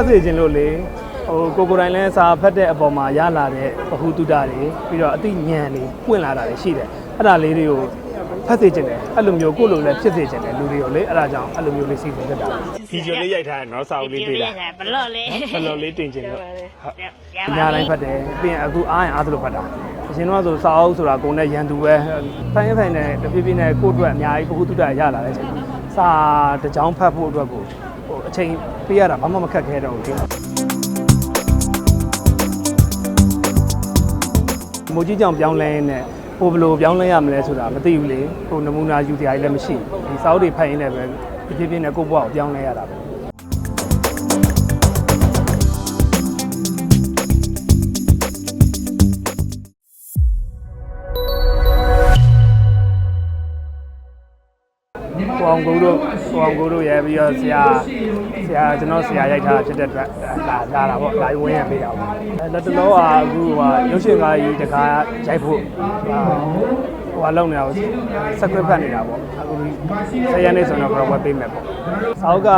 တ်စေခြင်းလို့လေဟိုကိုကိုယ်တိုင်လဲစာဖတ်တဲ့အပေါ်မှာရလာတဲ့ဗဟုသုတတွေပြီးတော့အသိဉာဏ်တွေပွင့်လာတာတွေရှိတယ်အဲ့ဒါလေးတွေကိုဖတ်စေခြင်းတယ်အဲ့လိုမျိုးကိုယ့်လိုလည်းဖြစ်စေခြင်းတယ်လူတွေကိုလေအဲ့ဒါကြောင့်အဲ့လိုမျိုးလေးစီစဉ်ဖြစ်တာဗီဒီယိုလေးရိုက်ထားတယ်နော်စာအုပ်လေးတွေ့တာဘလော့လေးဘယ်လိုလေးတင်ခြင်းလို့ဟုတ်ရအများတိုင်းဖတ်တယ်ပြီးရင်အခုအားရင်အားသလိုဖတ်တာအရှင်တော့ဆိုစာအုပ်ဆိုတာကိုယ်နဲ့ရန်သူပဲဖိုင်းဖိုင်းနဲ့တဖြည်းဖြည်းနဲ့ကိုယ့်အတွက်အများကြီးဘ ഹു တုတရလာတဲ့အချိန်စာတစ်ကြောင်းဖတ်ဖို့အတွက်ကို ဟိုအချိန်ပေးရတာဘာမှမခက်ခဲတော့ဘူးလေမိုးကြီးကြောင်ပြောင်းလဲနဲ့ဟိုဘယ်လိုပြောင်းလဲရမလဲဆိုတာမသိဘူးလေဟိုနမူနာယူတရားကြီးလည်းမရှိဘူးဒီစာအုပ်တွေဖတ်ရင်းနဲ့ပဲတဖြည်းဖြည်းနဲ့ကိုယ့်ဘဝကိုပြောင်းလဲရတာပဲ ကိုအောင်ကိုတို့ကိုအောင်ကိုတို့ရဲပြီးတော့ဆရာဆရာကျွန်တော်ဆရာရိုက်ထားတာဖြစ်တဲ့အတွက်လာလာတာပေါ့လာဝင်းရပေးတာပေါ့အဲလက်တလောကအခုဟိုရုပ်ရှင်ကားကြီးတကားရိုက်ဖို့ဟိုအလုံးနေတာကိုစက်ကွက်ဖတ်နေတာပေါ့အခုဆယ်ရက်နေ့ဆိုတော့ proper ပေးမယ်ပေါ့စောက်က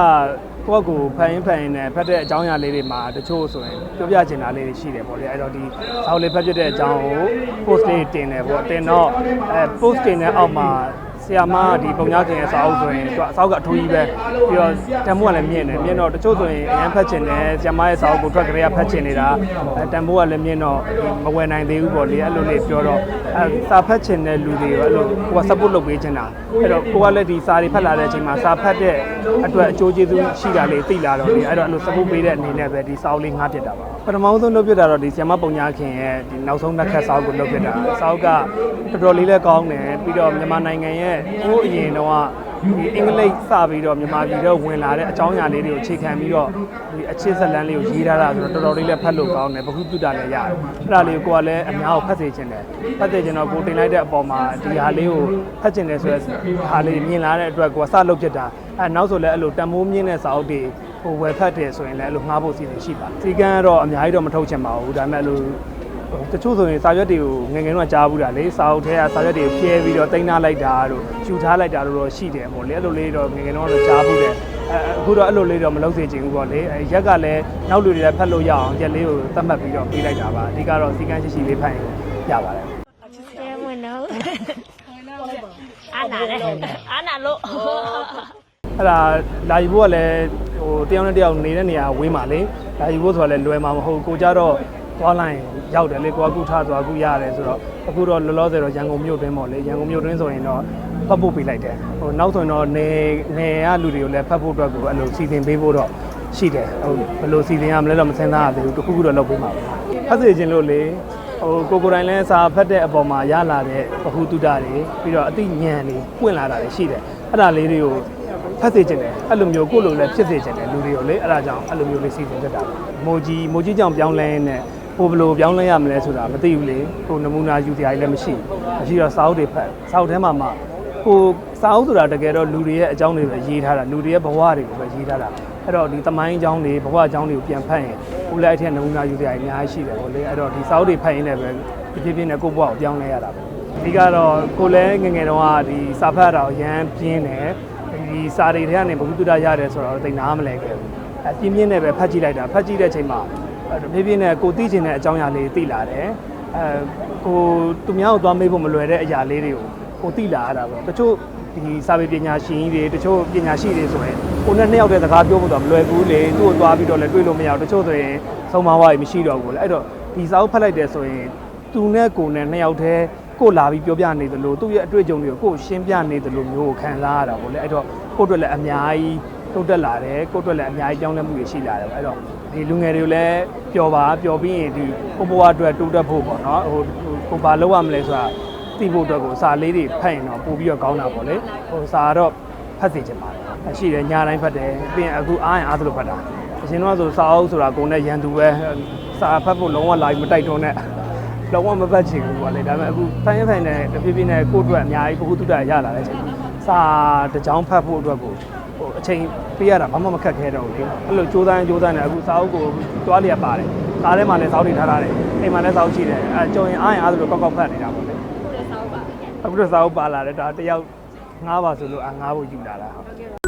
ကိုယ့်ကိုဖန်ရင်ဖန်ရင်နဲ့ဖတ်တဲ့အကြောင်းအရာလေးတွေမှာတချို့ဆိုရင်ပြောပြချင်တာလေးတွေရှိတယ်ပေါ့လေအဲ့တော့ဒီစောက်လေးဖတ်ပြတဲ့အကြောင်းကို post လေးတင်တယ်ပေါ့တင်တော့အဲ post တင်တဲ့အောက်မှာ ဆီယာမဒီပုံညာခင်ရဲ့စာအုပ်ဆိုရင်သူကအစောက်ကအထူးကြီးပဲပြီးတော့တန်ဖိုးကလည်းမြင့်တယ်မြင့်တော့တချို့ဆိုရင်အရန်ဖတ်ချင်တယ်ဆီယာမရဲ့စာအုပ်ကိုထွက်ကလေးကဖတ်ချင်နေတာအဲတန်ဖိုးကလည်းမြင့်တော့မဝယ်နိုင်သေးဘူးပေါ့လေအဲ့လိုလေးပြောတော့အဲစာဖတ်ချင်တဲ့လူတွေအဲ့လိုကိုက support လုပ်ပေးချင်တာအဲ့တော့ကိုကလည်းဒီစာတွေဖတ်လာတဲ့အချိန်မှာစာဖတ်တဲ့အတွက်အကျိုးကျေးဇူးရှိတာလေးသိလာတော့လေအဲ့တော့အဲ့လို support ပေးတဲ့အနေနဲ့ပဲဒီစာအုပ်လေးငှားပြစ်တာပါပ ထမဆုံးလုပ်ပြတာတော့ဒီဆီယာမပုံညာခင်ရဲ့ဒီနောက်ဆုံးနှစ်ခက်စာအုပ်ကိုလုပ်ပြတာစာအုပ်ကတော်တော်လေးလည်းကောင်းတယ်ပြီးတော့မြန်မာနိုင်ငံရဲ့ဟိုးအရင်တော့ဒီအင်္ဂလိပ်စပြီးတော့မြန်မာပြည်တော့ဝင်လာတဲ့အကြောင်းအရာလေးတွေကိုအခြေခံပြီးတော့ဒီအခြေစက်လန်းလေးကိုရေးထားတာဆိုတော့တော်တော်လေးလည်းဖတ်လို့ကောင်းတယ်ဘ ഹു တုတာလည်းရတယ်အဲ့ဒါလေးကိုကိုကလည်းအများကိုဖတ်စေချင်တယ်ဖတ်စေချင်တော့ကိုတင်လိုက်တဲ့အပေါ်မှာဒီဟာလေးကိုဖတ်ချင်တယ်ဆိုတော့ဟာလေးမြင်လာတဲ့အတွက်ကိုကစလုပ်ဖြစ်တာအဲနောက်ဆိုလည်းအဲ့လိုတန်မိုးမြင့်တဲ့စာအုပ်တွေ ဟိုဝယ်ဖတ်တယ်ဆိုရင်လည်းအဲ့လိုငှားဖို့စီစဉ်ရှိပါစီကန်းကတော့အများကြီးတော့မထုတ်ချင်ပါဘူးဒါပေမဲ့အဲ့လိုတချို့ဆိုရင်စာရွက်တွေကိုငယ်ငယ်တော့ကြားဘူးတာလေစာအုပ်ထဲကစာရွက်တွေကိုဖြဲပြီးတော့တင်ထားလိုက်တာတို့ယူထားလိုက်တာတို့တော့ရှိတယ်ပေါ့လေအဲ့လိုလေးတော့ငယ်ငယ်တော့ကြားဘူးတယ်အဲအခုတော့အဲ့လိုလေးတော့မလုပ်စေချင်ဘူးပေါ့လေအဲရက်ကလည်းနောက်လူတွေလည်းဖတ်လို့ရအောင်ရက်လေးကိုသတ်မှတ်ပြီးတော့ပေးလိုက်တာပါအဓိကတော့စီကန်းရှိရှိလေးဖတ်ရင်ရပါတယ်တဲဝင်တော့အာနာလေအာနာလို့ အဲ့ဒါလာယူဖို့ကလည်းဟိုတယောက်နဲ့တယောက်နေတဲ့နေရာဝေးမှာလေလာယူဖို့ဆိုတာလည်းလွယ်မှာမဟုတ်ကိုကြတော့သွားလိုက်ရောက်တယ်လေကိုကအခုထားသွားအခုရတယ်ဆိုတော့အခုတော့လောလောဆယ်တော့ရန်ကုန်မြို့တွင်းပေါ့လေရန်ကုန်မြို့တွင်းဆိုရင်တော့ဖတ်ဖို့ပေးလိုက်တယ်ဟိုနောက်ဆိုရင်တော့နေနေရလူတွေကိုလည်းဖတ်ဖို့အတွက်ကိုအဲ့လိုစီစဉ်ပေးဖို့တော့ရှိတယ်ဟိုဘယ်လိုစီစဉ်ရမလဲတော့မစင်စားရသေးဘူးတခုခုတော့လုပ်ပေးမှာပါဖတ်စေခြင်းလို့လေဟိုကိုကိုယ်တိုင်လဲစာဖတ်တဲ့အပေါ်မှာရလာတဲ့ဗဟုသုတတွေပြီးတော့အသိဉာဏ်တွေပွင့်လာတာတွေရှိတယ်အဲ့ဒါလေးတွေကို ဖတ်စေချင်တယ်အဲ့လိုမျိုးကိုယ့်လိုလည်းဖြစ်စေချင်တယ်လူတွေကိုလေအဲ့ဒါကြောင့်အဲ့လိုမျိုးလေးစီစဉ်ဖြစ်တာမိုးကြီးမိုးကြီးကြောင်ပြောင်းလဲနဲ့ဟိုဘယ်လိုပြောင်းလဲရမလဲဆိုတာမသိဘူးလေဟိုနမူနာယူတရားကြီးလည်းမရှိဘူးမရှိတော့စာအုပ်တွေဖတ်စာအုပ်ထဲမှာမှဟိုစာအုပ်ဆိုတာတကယ်တော့လူတွေရဲ့အကြောင်းတွေပဲရေးထားတာလူတွေရဲ့ဘဝတွေကိုပဲရေးထားတာအဲ့တော့ဒီသမိုင်းအကြောင်းတွေဘဝအကြောင်းတွေကိုပြန်ဖတ်ရင်ဟိုလည်းအဲ့ထက်နမူနာယူတရားကြီးအများကြီးရှိတယ်ဟိုလေအဲ့တော့ဒီစာအုပ်တွေဖတ်ရင်လည်းပဲဖြည်းဖြည်းနဲ့ကိုယ့်ဘဝကိုပြောင်းလဲရတာပဲအဓိကတော့ကိုယ်လည်းငယ်ငယ်တုန်းကဒီစာဖတ်တာကိုအရန်ပြင်းတယ် ဒီစာတွေထဲကနေဘုသူတ္တရတယ်ဆိုတော့သိနားမလဲခဲ့ဘူးအပြင်းပြင်းနဲ့ပဲဖတ်ကြည့်လိုက်တာဖတ်ကြည့်တဲ့အချိန်မှာဖြည်းဖြည်းနဲ့ကိုသိချင်တဲ့အကြောင်းအရာလေးသိလာတယ်အဲကိုသူများကိုသွားမေးဖို့မလွယ်တဲ့အရာလေးတွေကိုကိုသိလာရတာပေါ့တချို့ဒီစာပေပညာရှင်ကြီးတွေတချို့ပညာရှိတွေဆိုရင်ကိုနဲ့နှစ်ယောက်တည်းစကားပြောဖို့တော့မလွယ်ဘူးလေသူ့ကိုသွားပြီးတော့လည်းတွေ့လို့မရဘူးတချို့ဆိုရင်ဆုံးမဝါးရမရှိတော့ဘူးလေအဲ့တော့ဒီစာအုပ်ဖတ်လိုက်တယ်ဆိုရင်သူနဲ့ကိုနဲ့နှစ်ယောက်တည်း ကိုလာပြီးပြောပြနေသလိုသူ့ရဲ့အတွေ့အကြုံတွေကိုကိုရှင်းပြနေသလိုမျိုးကိုခံစားရတာပေါ့လေအဲ့တော့ကိုယ့်အတွက်လည်းအများကြီးတိုးတက်လာတယ်ကိုယ့်အတွက်လည်းအများကြီးကြောင်းလဲမှုတွေရှိလာတယ်ပေါ့အဲ့တော့ဒီလူငယ်တွေကိုလည်းပျော်ပါပျော်ပြီးရင်ဒီကိုဘွားအတွက်တိုးတက်ဖို့ပေါ့နော်ဟိုဟိုဘာလုပ်ရမလဲဆိုတာသိဖို့အတွက်ကိုစာလေးတွေဖတ်ရင်တော့ပို့ပြီးတော့ကောင်းတာပေါ့လေဟိုစာတော့ဖတ်စေချင်ပါတယ်အရှိတယ်ညာတိုင်းဖတ်တယ်ပြီးရင်အခုအားရင်အားသလိုဖတ်တာအရှင်တော့ဆိုစာအုပ်ဆိုတာကိုယ်နဲ့ရန်သူပဲစာဖတ်ဖို့လုံးဝလာပြီးမတိုက်တွန်းနဲ့ လုံးဝမပတ်ချင်ဘူးပေါ့လေဒါပေမဲ့အခုဖိုင်းဖိုင်းနဲ့တဖြည်းဖြည်းနဲ့ကိုယ့်အတွက်အများကြီးဘ ഹു တုတရလာတဲ့အချိန်စာတစ်ကြောင်းဖတ်ဖို့အတွက်ကိုဟိုအချိန်ပေးရတာဘာမှမခက်ခဲတော့ဘူးလေအဲ့လိုစူးစမ်းစူးစမ်းနေအခုစာအုပ်ကိုတွားလျက်ပါတယ်စားထဲမှာလည်းစောက်တွေထားထားတယ်အိမ်မှာလည်းစောက်ရှိတယ်အဲကြော်ရင်အားရင်အားသလိုကောက်ကောက်ဖတ်နေတာပေါ့လေအခုတော့စာအုပ်ပါလာတယ်ဒါတယောက်ငားပါဆိုလို့အာငားဖို့ယူလာတာဟုတ်